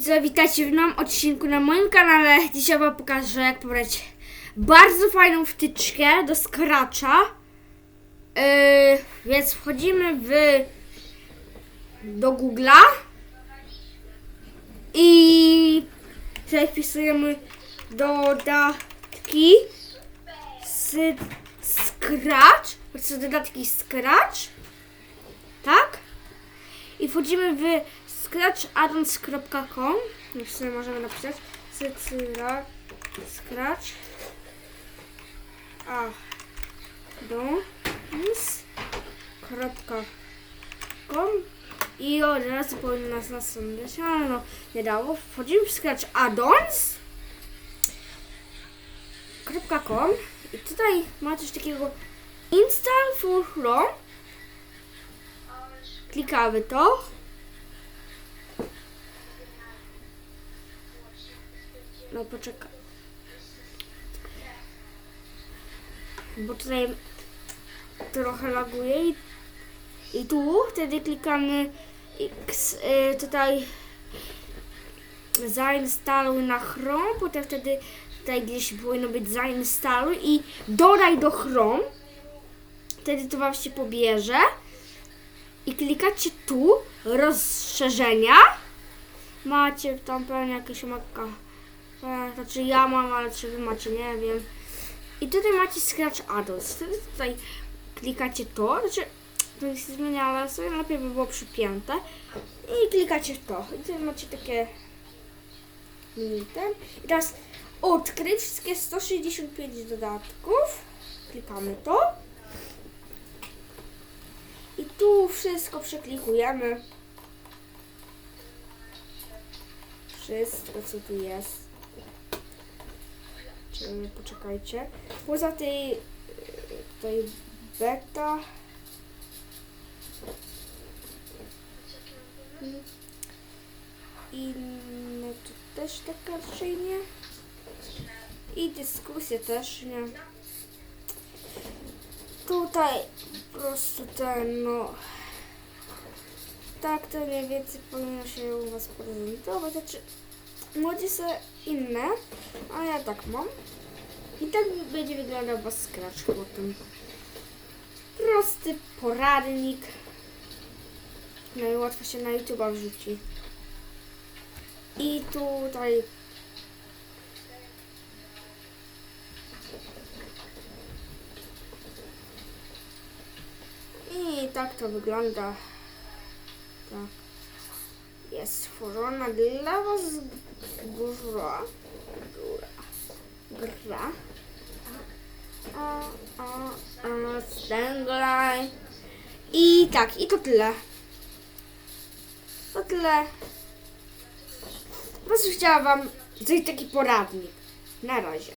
widzowie, witajcie w nowym odcinku na moim kanale. Dzisiaj wam pokażę jak pobrać bardzo fajną wtyczkę do Scratcha. Yy, więc wchodzimy w do Google'a i tutaj wpisujemy dodatki z Scratch, to dodatki Scratch, tak? I wchodzimy w scratchaddons.com już sobie możemy napisać. Cycyra scratch. Addons.com i od razu powinno nas nastąpić, ale no nie dało. Wchodzimy w scratch addons.com i tutaj ma coś takiego. Install for Chrome. Klikamy to. No poczekaj. Bo tutaj trochę laguje i, i tu wtedy klikamy X, y, tutaj zainstaluj na Chrome, potem wtedy tutaj gdzieś powinno być zainstaluj i dodaj do Chrome. Wtedy to wam się pobierze i klikacie tu rozszerzenia. Macie tam pewnie jakieś maka. E, Znaczy ja mam, ale czy wy macie, nie wiem. I tutaj macie Scratch Addons. Wtedy tutaj klikacie to. Znaczy to jest zmienia, ale sobie lepiej by było przypięte. I klikacie to. I tutaj macie takie ten. I teraz odkryć wszystkie 165 dodatków. Klikamy to. I tu wszystko przeklikujemy. Wszystko, co tu jest. Czy, poczekajcie. Poza tej, tej beta. Mm. Inne tu też tak raczej nie. I dyskusje też nie tutaj po prostu ten, no. Tak to mniej więcej powinno się u Was prezentować. Znaczy, możecie sobie inne, a ja tak mam. I tak będzie wyglądał Was Scratch potem. Prosty poradnik. No i łatwo się na YouTube wrzuci. I tutaj I tak to wygląda. Tak. Jest stworzona dla Was góra. Góra. Gra. A, a, a, stęglaj. I tak, i to tyle. To tyle. Po prostu chciałam Wam zrobić taki poradnik. Na razie.